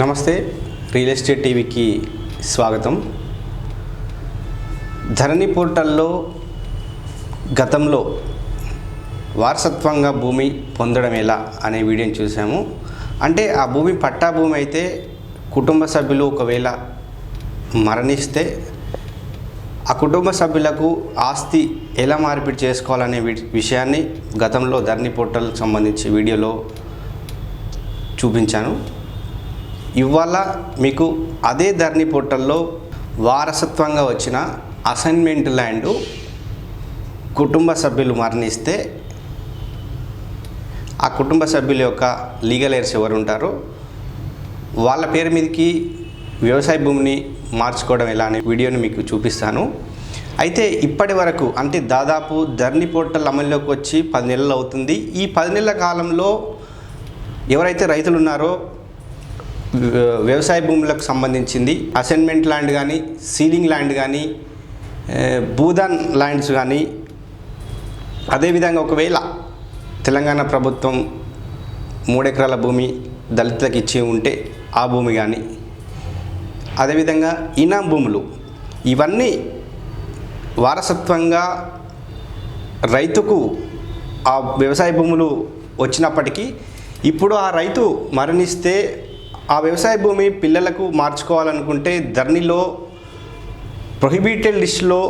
నమస్తే real estate టీవీకి స్వాగతం. ధరణి పోర్టల్లో గతంలో వారసత్వంగా భూమి పొందడం ఎలా అనే వీడియోని చూసాము. అంటే ఆ భూమి పట్టా భూమి అయితే కుటుంబ సభ్యులు ఒకవేళ మరణిస్తే ఆ కుటుంబ సభ్యులకు ఆస్తి ఎలా మార్పిడి చేసుకోవాలనే విషయాన్ని గతంలో ధరణి పోర్టల్కి సంబంధించి వీడియోలో చూపించాను. ఇవాళ మీకు అదే ధరణి పోర్టల్లో వారసత్వంగా వచ్చిన అసైన్మెంట్ ల్యాండ్ కుటుంబ సభ్యులు మరణిస్తే ఆ కుటుంబ సభ్యుల యొక్క లీగల్ ఎయిర్స్ ఎవరు ఉంటారో వాళ్ళ పేరు మీదకి వ్యవసాయ భూమిని మార్చుకోవడం ఎలా అనే వీడియోని మీకు చూపిస్తాను. అయితే ఇప్పటి వరకు అంటే దాదాపు ధర్ని పోర్టల్ అమల్లోకి వచ్చి పది నెలలు అవుతుంది. ఈ పది నెలల కాలంలో ఎవరైతే రైతులు ఉన్నారో వ్యవసాయ భూములకు సంబంధించింది. అసైన్మెంట్ ల్యాండ్ కానీ సీలింగ్ ల్యాండ్ కానీ భూదాన్ ల్యాండ్స్ కానీ అదేవిధంగా ఒకవేళ తెలంగాణ ప్రభుత్వం మూడెకరాల భూమి దళితులకు ఇచ్చి ఉంటే ఆ భూమి కానీ అదేవిధంగా ఇనాం భూములు ఇవన్నీ వారసత్వంగా రైతుకు ఆ వ్యవసాయ భూములు వచ్చినప్పటికీ ఇప్పుడు ఆ రైతు మరణిస్తే ఆ వ్యవసాయ భూమి పిల్లలకు మార్చుకోవాలనుకుంటే ధరణిలో ప్రొహిబిటెడ్ లిస్టులో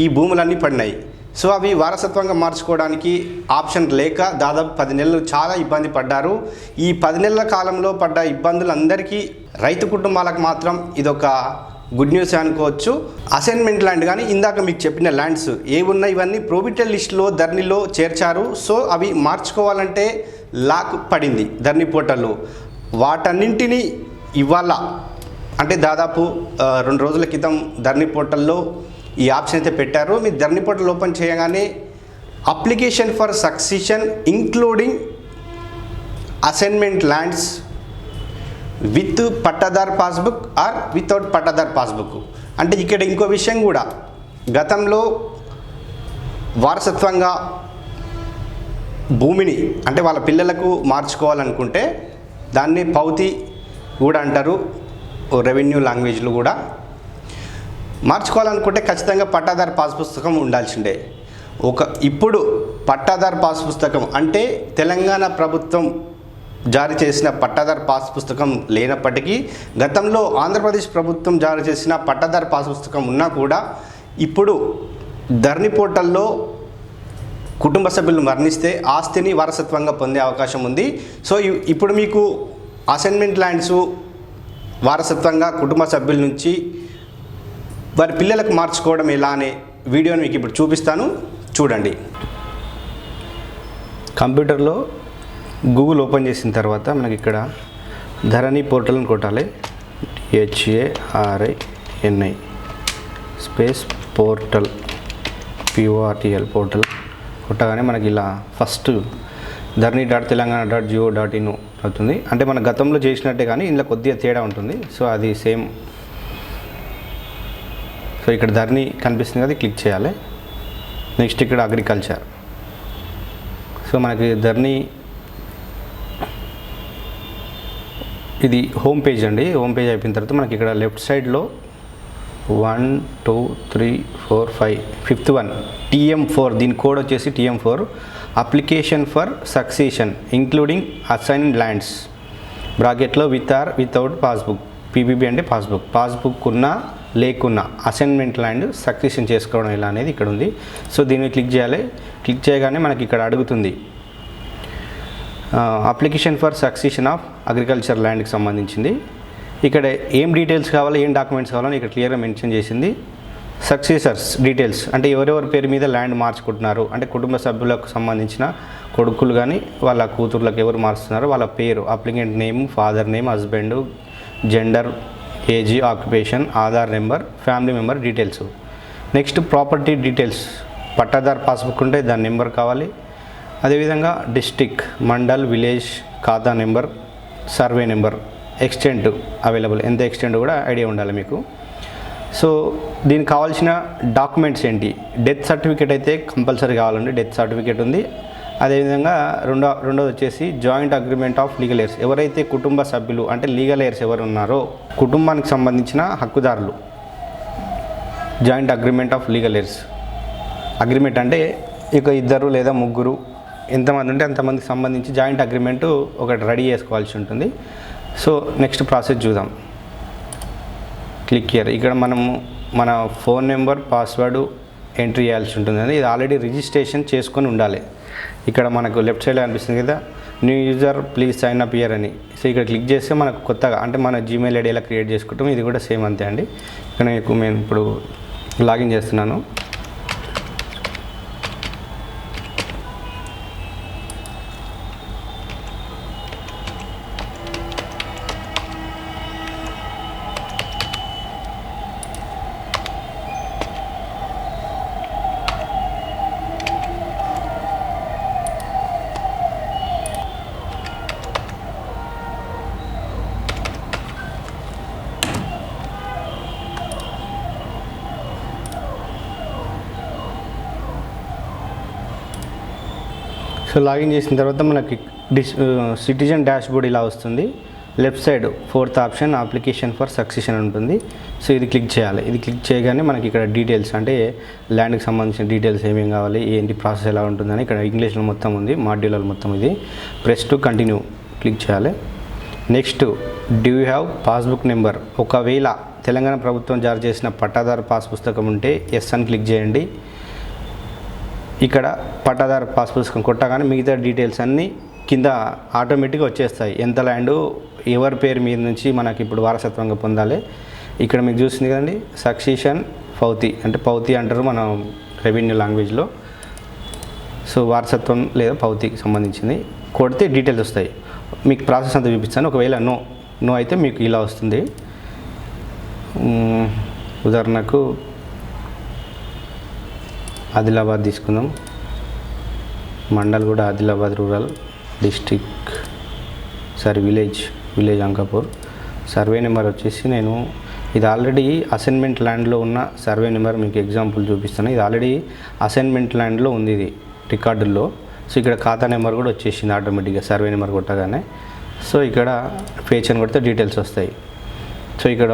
ఈ భూములన్నీ పడినాయి. సో అవి వారసత్వంగా మార్చుకోవడానికి ఆప్షన్ లేక దాదాపు పది నెలలు చాలా ఇబ్బంది పడ్డారు. ఈ పది నెలల కాలంలో పడ్డ ఇబ్బందులందరికీ రైతు కుటుంబాలకు మాత్రం ఇదొక గుడ్ న్యూస్ అనుకోవచ్చు. అసైన్మెంట్ ల్యాండ్ కానీ ఇందాక మీకు చెప్పిన ల్యాండ్స్ ఏవున్నా ఇవన్నీ ప్రోబిటల్ లిస్టులో ధరణిలో చేర్చారు. సో అవి మార్చుకోవాలంటే లాక్ పడింది ధరణి పోర్టల్లో. వాటన్నింటినీ ఇవాళ అంటే దాదాపు రెండు రోజుల క్రితం ధరణి పోర్టల్లో ఈ ఆప్షన్ అయితే పెట్టారు. మీ ధరణి పోర్టల్ ఓపెన్ చేయగానే application for succession including assignment lands with pattadar passbook or without pattadar passbook. అంటే ఇక్కడ ఇంకో విషయం కూడా గతంలో వారసత్వంగా భూమిని అంటే వాళ్ళ పిల్లలకు మార్చుకోవాలనుకుంటే దాన్ని పౌతి కూడా అంటారు రెవెన్యూ లాంగ్వేజ్లు కూడా. మార్చుకోవాలనుకుంటే ఖచ్చితంగా పట్టాదార్ పాస్ పుస్తకం ఉండాల్సిండే ఒక ఇప్పుడు పట్టాదార్ పాస్ పుస్తకం అంటే తెలంగాణ ప్రభుత్వం జారీ చేసిన పట్టాదార్ పాస్ పుస్తకం లేనప్పటికీ గతంలో ఆంధ్రప్రదేశ్ ప్రభుత్వం జారీ చేసిన పట్టాదార్ పాస్ పుస్తకం ఉన్నా కూడా ఇప్పుడు ధరణి పోర్టల్లో కుటుంబ సభ్యులు మరణిస్తే ఆస్తిని వారసత్వంగా పొందే అవకాశం ఉంది. సో ఇప్పుడు మీకు అసైన్మెంట్ ల్యాండ్స్ వారసత్వంగా కుటుంబ సభ్యుల నుంచి వారి పిల్లలకు మార్చుకోవడం ఎలా అనే వీడియోని మీకు ఇప్పుడు చూపిస్తాను. చూడండి. కంప్యూటర్లో గూగుల్ ఓపెన్ చేసిన తర్వాత మనకి ఇక్కడ ధరణి పోర్టల్ని కొట్టాలి. H A R I N I space portal P O R T L portal. కొట్టగానే మనకి ఇలా first Dharani dot Telangana dot gov dot in అవుతుంది. అంటే మన గతంలో చేసినట్టే కానీ ఇందులో కొద్దిగా తేడా ఉంటుంది. సో అది సేమ్ సో ఇక్కడ ధర్నీ కనిపిస్తుంది కదా క్లిక్ చేయాలి. నెక్స్ట్ ఇక్కడ అగ్రికల్చర్ సో మనకి ధర్నీ ఇది హోమ్ పేజ్ అండి. హోమ్ పేజ్ అయిపోయిన తర్వాత మనకి ఇక్కడ లెఫ్ట్ సైడ్లో one two three four five fifth one. TM four దీని కోడ్ వచ్చేసి TM four. Application for succession including assign lands. బ్రాకెట్లో with or without passbook PBB అంటే పాస్బుక్ పాస్బుక్ ఉన్న లేకున్నా అసైన్మెంట్ ల్యాండ్ సక్సెషన్ చేసుకోవడం ఎలా అనేది ఇక్కడ ఉంది. సో దీన్ని క్లిక్ చేయాలి. క్లిక్ చేయగానే మనకి ఇక్కడ అడుగుతుంది. Application for succession of agriculture ల్యాండ్కి సంబంధించింది. ఇక్కడ ఏం డీటెయిల్స్ కావాలో ఏం డాక్యుమెంట్స్ కావాలో ఇక్కడ క్లియర్గా మెన్షన్ చేసింది. సక్సెసర్స్ డీటెయిల్స్ అంటే ఎవరెవరి పేరు మీద ల్యాండ్ మార్చుకుంటున్నారు అంటే కుటుంబ సభ్యులకు సంబంధించిన కొడుకులు కానీ వాళ్ళ కూతుర్లకు ఎవరు మారుస్తున్నారో వాళ్ళ పేరు applicant name father name husband gender age occupation Aadhaar number family member details next property details pattadar passbook ఉంటే దాని నెంబర్ కావాలి. అదేవిధంగా district mandal village khata number survey number. Extent available ఎంత ఎక్స్టెంట్ కూడా ఐడియా ఉండాలి మీకు. సో దీనికి కావాల్సిన డాక్యుమెంట్స్ ఏంటి? డెత్ సర్టిఫికేట్ అయితే కంపల్సరీ కావాలండి డెత్ సర్టిఫికేట్ ఉంది. అదేవిధంగా రెండో రెండోది వచ్చేసి joint agreement of legal heirs ఎవరైతే కుటుంబ సభ్యులు అంటే లీగల్ ఎయిర్స్ ఎవరు ఉన్నారో కుటుంబానికి సంబంధించిన హక్కుదారులు joint agreement of legal heirs agreement అంటే ఇక ఇద్దరు లేదా ముగ్గురు ఎంతమంది ఉంటే అంతమందికి సంబంధించి జాయింట్ అగ్రిమెంట్ ఒకటి రెడీ చేసుకోవాల్సి ఉంటుంది. సో నెక్స్ట్ ప్రాసెస్ చూద్దాం. క్లిక్ ఇయర్ ఇక్కడ మనము మన ఫోన్ నెంబర్ పాస్వర్డ్ ఎంట్రీ చేయాల్సి ఉంటుంది. ఇది ఆల్రెడీ రిజిస్ట్రేషన్ చేసుకొని ఉండాలి. ఇక్కడ మనకు లెఫ్ట్ సైడ్లో అనిపిస్తుంది కదా new user please sign up here అని. సో ఇక్కడ క్లిక్ చేస్తే మనకు కొత్తగా అంటే మన జీమెయిల్ ఐడి ఎలా క్రియేట్ చేసుకుంటాం ఇది కూడా సేమ్ అంతే అండి. ఇక్కడ మీకు నేను ఇప్పుడు లాగిన్ చేస్తున్నాను. సో లాగిన్ చేసిన తర్వాత మనకి డిస్ సిటిజన్ డాష్ బోర్డ్ ఇలా వస్తుంది. Left side fourth option application for succession ఉంటుంది. సో ఇది క్లిక్ చేయాలి. ఇది క్లిక్ చేయగానే మనకి ఇక్కడ డీటెయిల్స్ అంటే ల్యాండ్కి సంబంధించిన డీటెయిల్స్ ఏమేమి కావాలి ఏంటి ప్రాసెస్ ఎలా ఉంటుందని ఇక్కడ ఇంగ్లీష్లో మొత్తం ఉంది మాడ్యూల్ మొత్తం ఇది. ప్రెస్ టు కంటిన్యూ క్లిక్ చేయాలి. Next do you have passbook number? ఒకవేళ తెలంగాణ ప్రభుత్వం జారీ చేసిన పట్టాదారు పాస్ పుస్తకం ఉంటే ఎస్ అని క్లిక్ చేయండి. ఇక్కడ పట్టాదారు పాస్ పుస్తకం కొట్టగానే మిగతా డీటెయిల్స్ అన్నీ కింద ఆటోమేటిక్గా వచ్చేస్తాయి. ఎంత ల్యాండ్ ఎవరి పేరు మీద నుంచి మనకి ఇప్పుడు వారసత్వంగా పొందాలి. ఇక్కడ మీకు చూస్తుంది కదండి సక్సీషన్ పౌతి. అంటే పౌతి అంటారు మనం రెవెన్యూ లాంగ్వేజ్లో. సో వారసత్వం లేదా పౌతికి సంబంధించింది. కొడితే డీటెయిల్స్ వస్తాయి. మీకు ప్రాసెస్ అంతా చూపిస్తాను. ఒకవేళ నో నో అయితే మీకు ఇలా వస్తుంది. ఉదాహరణకు ఆదిలాబాద్ తీసుకుందాం. మండల్ కూడా Adilabad rural district sorry village village Ankapur. Survey number వచ్చేసి నేను ఇది ఆల్రెడీ అసైన్మెంట్ ల్యాండ్లో ఉన్న సర్వే నెంబర్ మీకు ఎగ్జాంపుల్ చూపిస్తాను ఇది ఆల్రెడీ అసైన్మెంట్ ల్యాండ్లో ఉంది ఇది రికార్డుల్లో. సో ఇక్కడ ఖాతా నెంబర్ కూడా వచ్చేసింది ఆటోమేటిక్గా సర్వే నెంబర్ కొట్టగానే. సో ఇక్కడ పేజ్ అని కొడితే డీటెయిల్స్ వస్తాయి. సో ఇక్కడ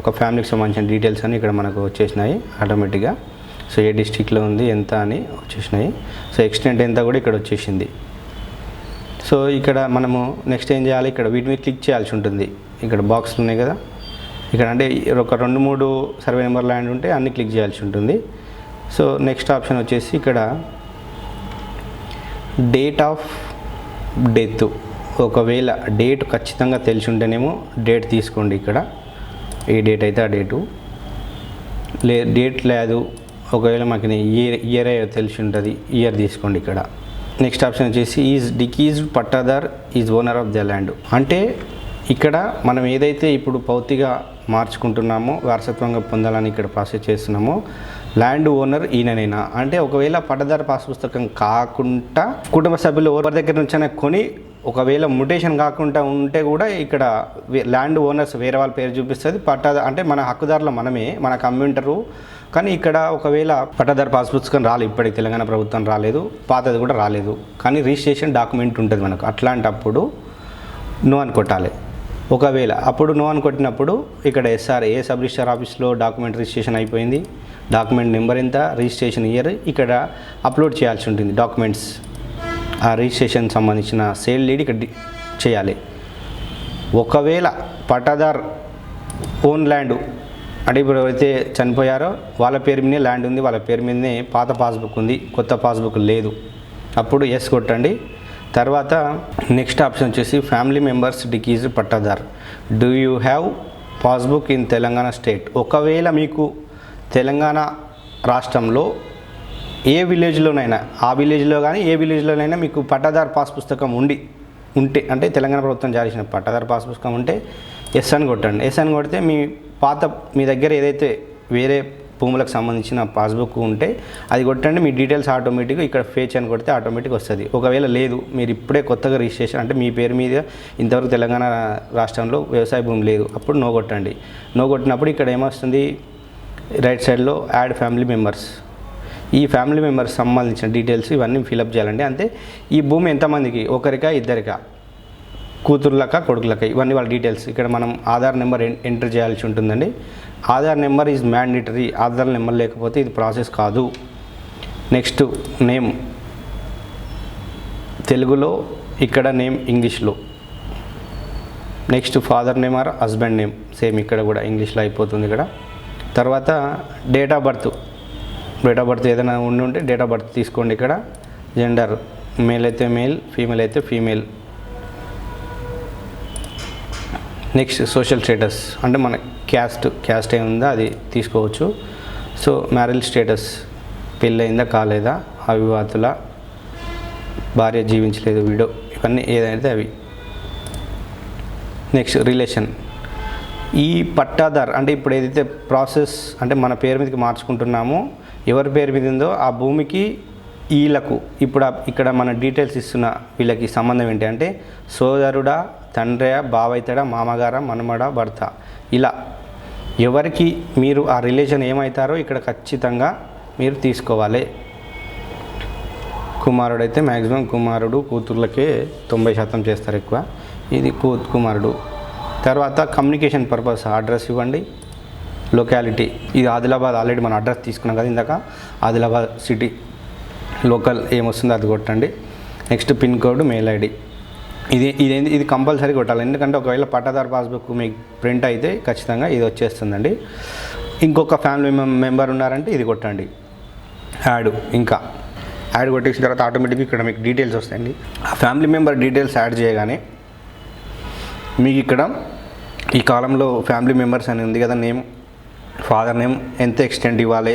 ఒక ఫ్యామిలీకి సంబంధించిన డీటెయిల్స్ అని ఇక్కడ మనకు వచ్చేసినాయి ఆటోమేటిక్గా. సో ఏ డిస్టిక్లో ఉంది ఎంత అని వచ్చేసినాయి. సో ఎక్స్టెంట్ ఎంత కూడా ఇక్కడ వచ్చేసింది. సో ఇక్కడ మనము నెక్స్ట్ ఏం చేయాలి ఇక్కడ వీటి మీద క్లిక్ చేయాల్సి ఉంటుంది. ఇక్కడ బాక్స్లు ఉన్నాయి కదా. ఇక్కడ అంటే ఒక రెండు మూడు సర్వే నెంబర్ ల్యాండ్ ఉంటే అన్ని క్లిక్ చేయాల్సి ఉంటుంది. సో నెక్స్ట్ ఆప్షన్ వచ్చేసి ఇక్కడ డేట్ ఆఫ్ డెత్. ఒకవేళ డేట్ ఖచ్చితంగా తెలిసి ఉంటేనేమో డేట్ తీసుకోండి ఇక్కడ. ఏ డేట్ అయితే ఆ డేటు. లే డేట్ లేదు. ఒకవేళ మాకు ఇయర్ ఇయర్ తెలిసి ఉంటుంది ఇయర్ తీసుకోండి ఇక్కడ. నెక్స్ట్ ఆప్షన్ వచ్చేసి is డికీజ్ pattadar is owner of the land అంటే ఇక్కడ మనం ఏదైతే ఇప్పుడు భౌతిగా మార్చుకుంటున్నామో వారసత్వంగా పొందాలని ఇక్కడ ప్రాసెస్ చేస్తున్నామో ల్యాండ్ ఓనర్ ఈయననైనా? అంటే ఒకవేళ పట్టదారు పాస్ పుస్తకం కాకుండా కుటుంబ సభ్యులు ఎవరి దగ్గర నుంచైనా కొని ఒకవేళ ముటేషన్ కాకుండా ఉంటే కూడా ఇక్కడ ల్యాండ్ ఓనర్స్ వేరే వాళ్ళ పేరు చూపిస్తుంది. పట్టాద అంటే మన హక్కుదారులు మనమే మన కంప్యూటరు కానీ ఇక్కడ ఒకవేళ పట్టాదారు పాస్ పుస్తకం రాలేదు ఇప్పటికి తెలంగాణ ప్రభుత్వం రాలేదు పాతది కూడా రాలేదు. కానీ రిజిస్ట్రేషన్ డాక్యుమెంట్ ఉంటుంది మనకు. అట్లాంటప్పుడు నో అని కొట్టాలి. ఒకవేళ అప్పుడు నో అని కొట్టినప్పుడు ఇక్కడ S R A sub register ఆఫీస్లో డాక్యుమెంట్ రిజిస్ట్రేషన్ అయిపోయింది డాక్యుమెంట్ నెంబర్ ఎంత రిజిస్ట్రేషన్ ఇయర్ ఇక్కడ అప్లోడ్ చేయాల్సి ఉంటుంది డాక్యుమెంట్స్. ఆ రిజిస్ట్రేషన్ సంబంధించిన సేల్ లీడ్ ఇక్కడ చేయాలి. ఒకవేళ పట్టాదార్ ఓన్ ల్యాండ్ అంటే ఇప్పుడు ఎవరైతే చనిపోయారో వాళ్ళ పేరు మీదే ల్యాండ్ ఉంది వాళ్ళ పేరు మీదనే పాత పాస్బుక్ ఉంది కొత్త పాస్బుక్ లేదు. అప్పుడు ఎస్ కొట్టండి. తర్వాత నెక్స్ట్ ఆప్షన్ వచ్చేసి family members డికీజ్ pattadar. Do you have passbook in Telangana state? ఒకవేళ మీకు తెలంగాణ రాష్ట్రంలో ఏ విలేజ్లోనైనా ఆ విలేజ్లో కానీ ఏ విలేజ్లోనైనా మీకు పట్టాదార్ పాస్ పుస్తకం ఉండి ఉంటే అంటే తెలంగాణ ప్రభుత్వం జారీ చేసిన పట్టాదార్ పాస్ పుస్తకం ఉంటే ఎస్ అని కొట్టండి. ఎస్ అని కొడితే మీ పాత మీ దగ్గర ఏదైతే వేరే భూములకు సంబంధించిన పాస్బుక్ ఉంటే అది కొట్టండి. మీ డీటెయిల్స్ ఆటోమేటిక్గా ఇక్కడ ఫేచ్ అని కొడితే ఆటోమేటిక్ వస్తుంది. ఒకవేళ లేదు మీరు ఇప్పుడే కొత్తగా రిజిస్ట్రేషన్ అంటే మీ పేరు మీద ఇంతవరకు తెలంగాణ రాష్ట్రంలో వ్యవసాయ భూమి లేదు అప్పుడు నో కొట్టండి. నో కొట్టినప్పుడు ఇక్కడ ఏమొస్తుంది? రైట్ సైడ్లో యాడ్ ఫ్యామిలీ మెంబర్స్. ఈ ఫ్యామిలీ మెంబర్స్ సంబంధించిన డీటెయిల్స్ ఇవన్నీ ఫిలప్ చేయాలండి. అంతే. ఈ భూమి ఎంతమందికి? ఒకరికా ఇద్దరికా? కూతుర్లక కొడుకులక ఇవన్నీ వాళ్ళ డీటెయిల్స్ ఇక్కడ మనం ఆధార్ నెంబర్ ఎంటర్ చేయాల్సి ఉంటుందండి. Aadhaar number is mandatory Aadhaar number లేకపోతే ఇది ప్రాసెస్ కాదు. నెక్స్ట్ నేమ్ తెలుగులో ఇక్కడ నేమ్ ఇంగ్లీష్లో. Next father name or husband name same ఇక్కడ కూడా ఇంగ్లీష్లో అయిపోతుంది ఇక్కడ. తర్వాత date of birth date of birth ఏదైనా ఉండి ఉంటే డేట్ ఆఫ్ బర్త్ తీసుకోండి ఇక్కడ. జెండర్ మేల్ అయితే మేల్ ఫీమేల్ అయితే ఫీమేల్ నెక్స్ట్ సోషల్ స్టేటస్ అంటే మన క్యాస్ట్ క్యాస్ట్ ఏముందో అది తీసుకోవచ్చు. సో మ్యారేజ్ స్టేటస్ పెళ్ళయిందా కాలేదా అవివాతుల భార్య జీవించలేదు వీడో ఇవన్నీ ఏదైతే అవి. Next relation. ఈ పట్టాదార్ అంటే ఇప్పుడు ఏదైతే ప్రాసెస్ అంటే మన పేరు మీదకి మార్చుకుంటున్నామో ఎవరి పేరు మీద ఉందో ఆ భూమికి వీళ్ళకు ఇప్పుడు ఇక్కడ మన డీటెయిల్స్ ఇస్తున్న వీళ్ళకి సంబంధం ఏంటి అంటే సోదరుడా తండ్రయ బావైతడా మామగారా మనమడ భర్త. ఇలా ఎవరికి మీరు ఆ రిలేషన్ ఏమవుతారో ఇక్కడ ఖచ్చితంగా మీరు తీసుకోవాలి. కుమారుడు అయితే మ్యాక్సిమం కుమారుడు కూతుర్లకే తొంభై శాతం చేస్తారు ఎక్కువ. ఇది కూ కుమారుడు. తర్వాత కమ్యూనికేషన్ పర్పస్ అడ్రస్ ఇవ్వండి. లొకాలిటీ. ఇది ఆదిలాబాద్ ఆల్రెడీ మనం అడ్రస్ తీసుకున్నాం కదా ఇందాక. ఆదిలాబాద్ సిటీ. లోకల్ ఏమొస్తుందో అది కొట్టండి. Next pin code mail ID. ఇది ఇదేంది ఇది కంపల్సరీ కొట్టాలి. ఎందుకంటే ఒకవేళ పట్టాదారు పాస్బుక్ మీకు ప్రింట్ అయితే ఖచ్చితంగా ఇది వచ్చేస్తుందండి. ఇంకొక ఫ్యామిలీ మెంబర్ ఉన్నారంటే ఇది కొట్టండి. యాడ్ ఇంకా. యాడ్ కొట్టేసిన తర్వాత ఆటోమేటిక్గా ఇక్కడ మీకు డీటెయిల్స్ వస్తాయండి. ఆ ఫ్యామిలీ మెంబర్ డీటెయిల్స్ యాడ్ చేయగానే మీకు ఇక్కడ ఈ కాలంలో ఫ్యామిలీ మెంబర్స్ అని ఉంది కదా నేమ్ ఫాదర్ నేమ్ ఎంత ఎక్స్టెంట్ ఇవ్వాలి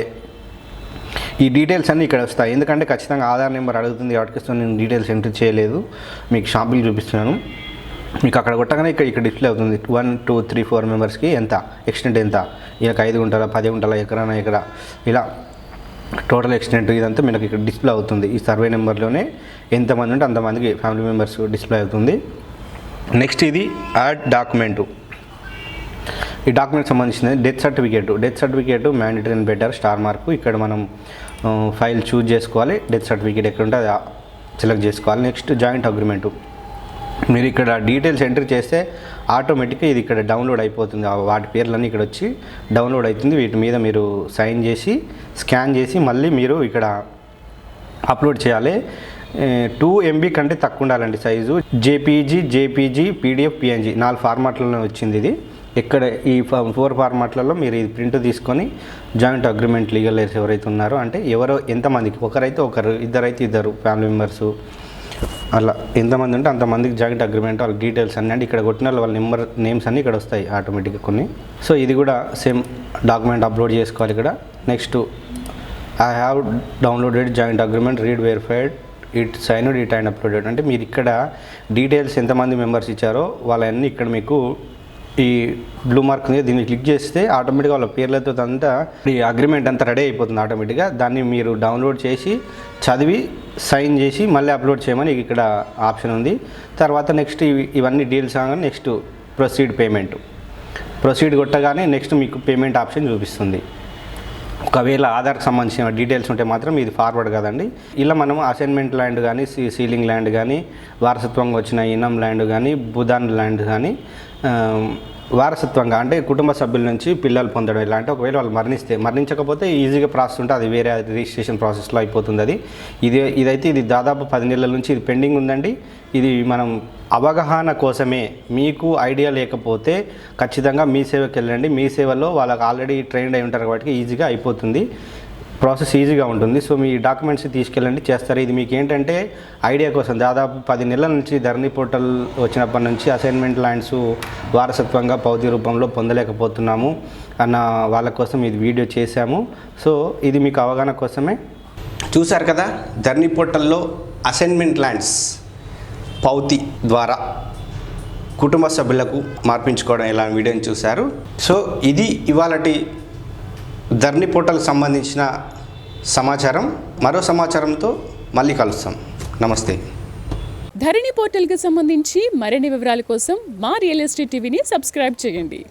ఈ డీటెయిల్స్ అన్నీ ఇక్కడ వస్తాయి. ఎందుకంటే ఖచ్చితంగా ఆధార్ నెంబర్ అడుగుతుంది కాబట్టి సో నేను డీటెయిల్స్ ఎంటర్ చేయలేదు. మీకు షాంపుల్ చూపిస్తున్నాను. మీకు అక్కడ కొట్టగానే ఇక్కడ ఇక్కడ డిస్ప్లే అవుతుంది. వన్ టూ త్రీ ఫోర్ మెంబర్స్కి ఎంత? ఎక్స్టెంట్ ఎంత? ఇక ఐదు గుంటల పది గుంటల ఎకరాన ఎకర? ఇలా టోటల్ ఎక్స్టెంట్ ఇదంతా మీకు ఇక్కడ డిస్ప్లే అవుతుంది. ఈ సర్వే నెంబర్లోనే ఎంతమంది ఉంటే అంతమందికి ఫ్యామిలీ మెంబర్స్ డిస్ప్లే అవుతుంది. నెక్స్ట్ ఇది యాడ్ డాక్యుమెంటు ఈ డాక్యుమెంట్ సంబంధించింది. Death certificate death certificate mandatory and better star mark ఇక్కడ మనం ఫైల్ చూజ్ చేసుకోవాలి. డెత్ సర్టిఫికేట్ ఎక్కడ ఉంటే అది సెలెక్ట్ చేసుకోవాలి. Next joint agreement. మీరు ఇక్కడ డీటెయిల్స్ ఎంటర్ చేస్తే ఆటోమేటిక్గా ఇది ఇక్కడ డౌన్లోడ్ అయిపోతుంది. వాటి పేర్లన్నీ ఇక్కడ వచ్చి డౌన్లోడ్ అవుతుంది. వీటి మీద మీరు సైన్ చేసి స్కాన్ చేసి మళ్ళీ మీరు ఇక్కడ అప్లోడ్ చేయాలి. టూ ఎంబీ కంటే తక్కువ ఉండాలండి size. JPG JPG PDF PNG. నాలుగు ఫార్మాట్లలో వచ్చింది ఇది. ఇక్కడ ఈ ఫోర్ ఫార్మాట్లలో మీరు ఇది ప్రింట్ తీసుకొని జాయింట్ అగ్రిమెంట్ లీగల్ ఎవరైతే ఉన్నారో అంటే ఎవరో ఎంతమందికి ఒకరైతే ఒకరు ఇద్దరైతే ఇద్దరు ఫ్యామిలీ మెంబర్స్ అలా ఎంతమంది ఉంటే అంతమందికి జాయింట్ అగ్రిమెంట్ వాళ్ళ డీటెయిల్స్ అన్నీ అంటే ఇక్కడ కొట్టిన వాళ్ళ వాళ్ళ నెంబర్ నేమ్స్ అన్నీ ఇక్కడ వస్తాయి ఆటోమేటిక్గా కొన్ని. సో ఇది కూడా సేమ్ డాక్యుమెంట్ అప్లోడ్ చేసుకోవాలి ఇక్కడ. Next I have downloaded joint agreement read verified it signed it and uploaded. అంటే మీరు ఇక్కడ డీటెయిల్స్ ఎంతమంది మెంబర్స్ ఇచ్చారో వాళ్ళన్నీ ఇక్కడ మీకు ఈ బ్లూ మార్క్ ఉంది దీన్ని క్లిక్ చేస్తే ఆటోమేటిక్గా వాళ్ళ పేర్లతో అంతా ఈ అగ్రిమెంట్ అంతా రెడీ అయిపోతుంది ఆటోమేటిక్గా దాన్ని మీరు డౌన్లోడ్ చేసి చదివి సైన్ చేసి మళ్ళీ అప్లోడ్ చేయమని ఇక్కడ ఆప్షన్ ఉంది. తర్వాత నెక్స్ట్ ఇవన్నీ డీల్స్ కాగానే నెక్స్ట్ ప్రొసీడ్ పేమెంట్ ప్రొసీడ్ కొట్టగానే నెక్స్ట్ మీకు పేమెంట్ ఆప్షన్ చూపిస్తుంది. ఒకవేళ ఆధార్కి సంబంధించిన డీటెయిల్స్ ఉంటే మాత్రం ఇది ఫార్వర్డ్ కదండి. ఇలా మనం అసైన్మెంట్ ల్యాండ్ కానీ సీ సీలింగ్ ల్యాండ్ కానీ వారసత్వంగా వచ్చిన ఇనం ల్యాండ్ కానీ బుధాన్ ల్యాండ్ కానీ వారసత్వంగా అంటే కుటుంబ సభ్యుల నుంచి పిల్లలు పొందడం ఇలాంటి ఒకవేళ వాళ్ళు మరణిస్తే మరణించకపోతే ఈజీగా ప్రాసెస్ ఉంటే అది వేరే రిజిస్ట్రేషన్ ప్రాసెస్లో అయిపోతుంది అది. ఇది ఇదైతే ఇది దాదాపు పది నెలల నుంచి ఇది పెండింగ్ ఉందండి. ఇది మనం అవగాహన కోసమే మీకు ఐడియా లేకపోతే ఖచ్చితంగా మీ సేవకి వెళ్ళండి. మీ సేవలో వాళ్ళకి ఆల్రెడీ ట్రైన్డ్ అయి ఉంటారు కాబట్టి ఈజీగా అయిపోతుంది. ప్రాసెస్ ఈజీగా ఉంటుంది. సో మీ డాక్యుమెంట్స్ తీసుకెళ్ళండి చేస్తారు. ఇది మీకు ఏంటంటే ఐడియా కోసం దాదాపు పది నెలల నుంచి ధరణి పోర్టల్ వచ్చినప్పటి నుంచి అసైన్మెంట్ ల్యాండ్స్ వారసత్వంగా పౌతి రూపంలో పొందలేకపోతున్నాము అన్న వాళ్ళ కోసం ఇది వీడియో చేశాము. సో ఇది మీకు అవగాహన కోసమే. చూశారు కదా ధరణి పోర్టల్లో అసైన్మెంట్ ల్యాండ్స్ పౌతి ద్వారా కుటుంబ సభ్యులకు మార్పించుకోవడం ఇలా వీడియోని చూశారు. సో ఇది ఇవాళటి ధర్ని పోర్టల్ సంబంధించిన సమాచారం మరో సమాచారంతో మళ్ళీ కలుస్తాం. నమస్తే. ధరణి పోర్టల్కి సంబంధించి మరిన్ని వివరాల కోసం మా రియల్ ఎస్టేట్ టీవీని సబ్స్క్రైబ్ చేయండి.